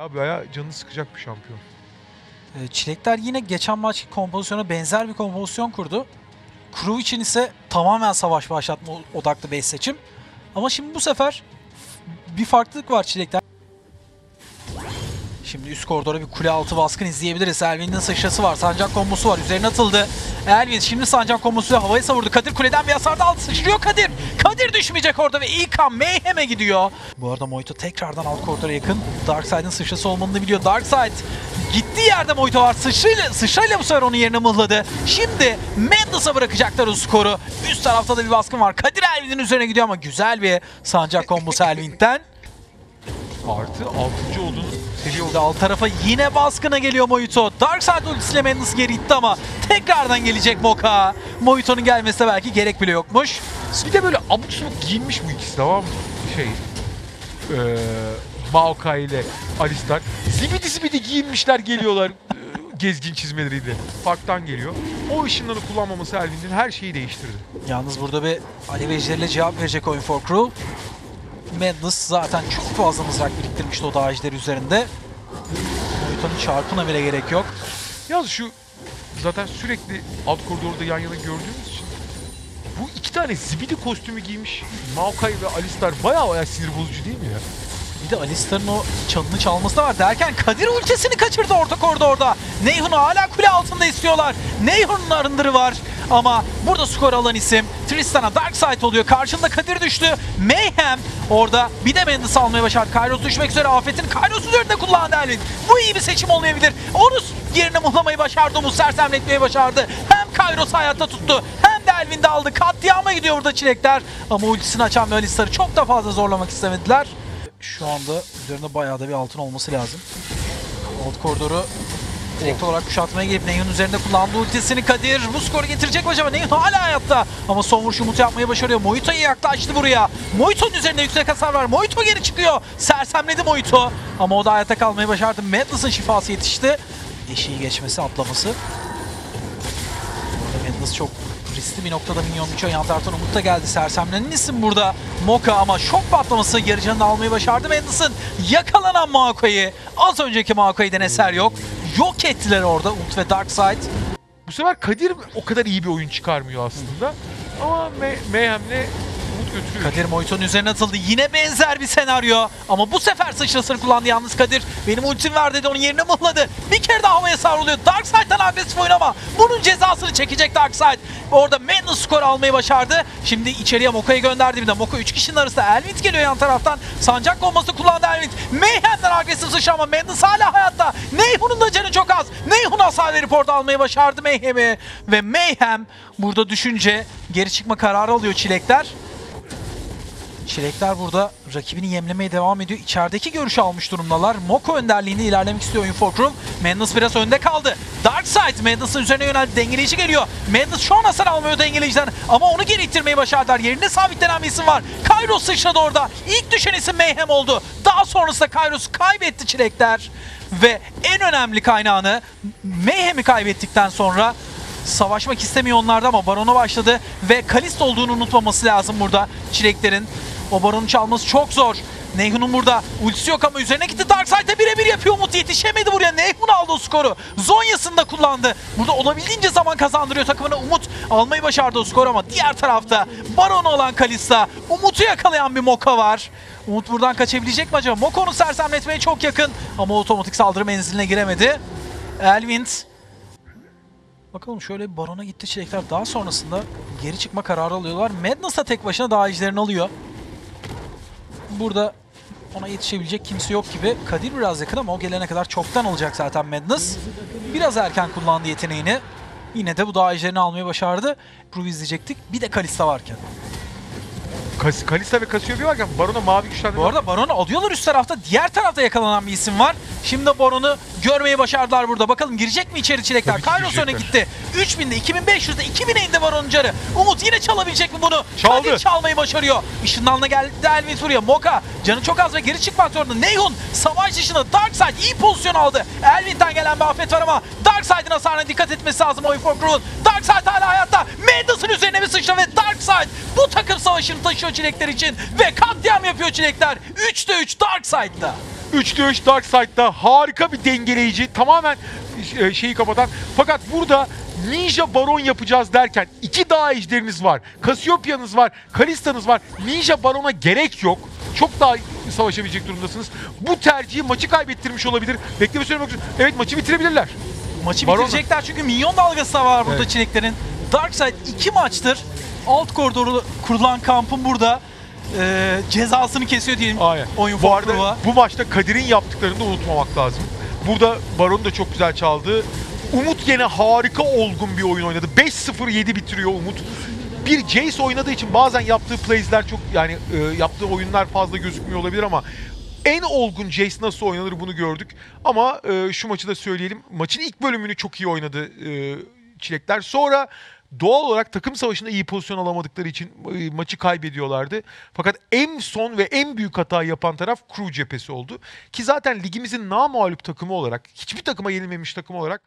Abi bayağı canını sıkacak bir şampiyon. Ee, Çilekler yine geçen maç kompozisyona benzer bir kompozisyon kurdu. Crew için ise tamamen savaş başlatma odaklı bir seçim. Ama şimdi bu sefer bir farklılık var Çilekler. Şimdi üst koridora bir kule altı baskın izleyebiliriz. Elvin'in sıçrası var. Sancak kombosu var. Üzerine atıldı. Elvin şimdi sancak kombosuyla havaya savurdu. Kadir kuleden bir hasar da aldı. Sıçrıyor Kadir. Kadir düşmeyecek orada ve ilk an Mayhem'e gidiyor. Bu arada Moito tekrardan alt koridora yakın. Darkseid'in sıçrası olmanı da biliyor. Darkseid gittiği yerde Moito var. Sıçrayla, sıçrayla bu sefer onun yerine mıhladı. Şimdi Madness'a bırakacaklar o skoru. Üst tarafta da bir baskın var. Kadir Elvin'in üzerine gidiyor ama güzel bir sancak kombosu Elvin'den. Artı 6. olduğunu. Şimdi alt tarafa yine baskına geliyor Moito. Darkseid ultisiyle Madness geri itti ama tekrardan gelecek Moka. Moito'nun gelmesine belki gerek bile yokmuş. Bir de böyle abuk subuk giyinmiş bu ikisi tamam mı? Şey... Eee... Maokai ile Alistar. Zibidi zibidi giyinmişler geliyorlar. gezgin çizmeleriyle. Farktan geliyor. O ışınları kullanmaması Elvin'in her şeyi değiştirdi. Yalnız burada bir Alev Ejderi'yle cevap verecek oyun for Crew. Madness zaten çok fazla mızrak biriktirmişti o ejderi üzerinde. Moito'nun çarpına bile gerek yok. Yalnız şu zaten sürekli alt koridorda yan yana gördüğümüz için bu iki tane zibidi kostümü giymiş Maokai ve Alistar bayağı bayağı sinir bozucu değil mi ya? Bir de Alistar'ın o çalını çalması da var derken Kadir ultisini kaçırdı orta koridorda. Neyhun'u hala kule altında istiyorlar. Neyhun'un arındırı var. Ama burada skor alan isim Tristan'a Darkseid oluyor. Karşında Kadir düştü. Mayhem orada bir de Mendes almaya başardı. Kairos düşmek üzere. Afet'in Kairos üzerinde kullandı Elvin. Bu iyi bir seçim olmayabilir. Onu yerine muhlamayı başardı. Umut sersemletmeyi başardı. Hem Kairos'u hayatta tuttu. Hem de Elvin de aldı. Katliama gidiyor burada çilekler. Ama ultisini açan ve Alistar'ı çok da fazla zorlamak istemediler. Şu anda üzerinde bayağı da bir altın olması lazım. Alt koridoru direkt olarak kuşatmaya gelip Neyhun üzerinde kullandığı ultisini Kadir bu skoru getirecek mi acaba? Neyhun hala hayatta ama son vuruş Umut yapmayı başarıyor. Moito'ya yaklaştı buraya. Moito'nun üzerinde yüksek hasar var. Moito geri çıkıyor. Sersemledi Moito. Ama o da hayatta kalmayı başardı. Madness'ın şifası yetişti. Eşiği geçmesi, atlaması. Madness çok riskli bir noktada minyon biçiyor. Yan taraftan Umut da geldi. Sersemlenen isim burada. Moka ama şok patlaması yarı canını almayı başardı. Madness'ın yakalanan Maoko'yu. Az önceki Maoko'dan eser yok. Yok ettiler orada Umut ve Darkseid. Bu sefer Kadir o kadar iyi bir oyun çıkarmıyor aslında. Ama Me Mayhem'le Umut götürüyor. Kadir Moito'nun üzerine atıldı. Yine benzer bir senaryo. Ama bu sefer sıçrasını kullandı yalnız Kadir. Benim ultim var dedi onun yerine mıhladı. Bir kere daha havaya savruluyor. Darkseid'den agresif oyun ama bunun cezasını çekecek Darkseid. Orada Madness skor almayı başardı. Şimdi içeriye Moka'yı gönderdi bir de. Moka 3 kişinin arasında. Elvint geliyor yan taraftan. Sancak bombası kullandı Elvint. Mayhem'den agresif sıçra ama Madness hala hayatta. Neyhun'un da. Neyhun hasar verip orada almayı başardı Mayhem'i. Ve Mayhem burada düşünce geri çıkma kararı alıyor Çilekler. Çilekler burada rakibini yemlemeye devam ediyor. İçerideki görüşü almış durumdalar. Moko önderliğinde ilerlemek istiyor Fulcrum. Madness biraz önde kaldı. Darkseid Madness'ın üzerine yöneldi. Dengeleyici geliyor. Madness şu an hasar almıyor dengeleyiciden ama onu geri ittirmeyi başardılar. Yerine sabitlenen bir isim var. Kairos sıçradı orada. İlk düşen isim Mayhem oldu. Daha sonrasında Kairos'u kaybetti Çilekler. Ve en önemli kaynağını Mayhem'i kaybettikten sonra savaşmak istemiyor onlarda ama Baron'a başladı ve Kalist olduğunu unutmaması lazım burada Çileklerin. O Baron'u çalması çok zor. Neyhun'un burada ultisi yok ama üzerine gitti Darkseid'e birebir yapıyor Umut yetişemedi buraya. Neyhun aldı o skoru. Zonya'sını da kullandı. Burada olabildiğince zaman kazandırıyor takımına. Umut almayı başardı o skoru ama diğer tarafta Baron'u alan Kalista. Umut'u yakalayan bir Moka var. Umut buradan kaçabilecek mi acaba? Moka onu sersemletmeye çok yakın ama otomatik saldırı menziline giremedi. Elvind Bakalım şöyle barona gitti çilekler. Daha sonrasında geri çıkma kararı alıyorlar. Madness da tek başına daha ejderini alıyor. Burada ona yetişebilecek kimse yok gibi. Kadir biraz yakın ama o gelene kadar çoktan olacak zaten Madness. Biraz erken kullandı yeteneğini. Yine de bu daha ejderini almayı başardı. Prove izleyecektik. Bir de Kalista varken. Kas Kalista ve Cassiopeia varken Baron'a mavi güçlendirme Bu arada Baron'u alıyorlar üst tarafta. Diğer tarafta yakalanan bir isim var. Şimdi Baron'u görmeyi başardılar burada. Bakalım girecek mi içeri çilekler? Kairos öne gitti. 3000'de, 2500'de, 2000'e indi Baron'un canı. Umut yine çalabilecek mi bunu? Çaldı. Kadir çalmayı başarıyor. Işınlanına geldi Elvin buraya. Moka canı çok az ve geri çıkmak zorunda. Neyhun savaş dışında Darkseid iyi pozisyon aldı. Elvin'den gelen bir afet var ama Darkseid'in hasarına dikkat etmesi lazım Oyun for Crew'un. Darkseid hala hayatta. Madness'ın üzerine bir sıçra ve Darkseid bu takım savaşını taşıyor çilekler için. Ve katliam yapıyor çilekler. 3'te 3 Darkseid'da. 3'te 3 Dark Side'da harika bir dengeleyici. Tamamen e, şeyi kapatan. Fakat burada Ninja Baron yapacağız derken iki dağ ejderiniz var. Kasyopya'nız var. Kalista'nız var. Ninja Baron'a gerek yok. Çok daha savaşabilecek durumdasınız. Bu tercihi maçı kaybettirmiş olabilir. Bekleme süremi yok. Evet maçı bitirebilirler. Maçı Baron- bitirecekler çünkü minyon dalgası da var burada Evet. çileklerin. Darkseid iki maçtır alt koridoru kurulan kampın burada e, cezasını kesiyor diyelim Aynen. oyun bu arada Fortruva. bu maçta Kadir'in yaptıklarını da unutmamak lazım. Burada Baron da çok güzel çaldı. Umut yine harika olgun bir oyun oynadı. 5-0-7 bitiriyor Umut. Bir Jace oynadığı için bazen yaptığı plays'ler çok yani e, yaptığı oyunlar fazla gözükmüyor olabilir ama en olgun Jace nasıl oynanır bunu gördük. Ama e, şu maçı da söyleyelim. Maçın ilk bölümünü çok iyi oynadı e, Çilekler. Sonra doğal olarak takım savaşında iyi pozisyon alamadıkları için e, maçı kaybediyorlardı. Fakat en son ve en büyük hata yapan taraf Crew cephesi oldu. Ki zaten ligimizin namağlup takımı olarak, hiçbir takıma yenilmemiş takım olarak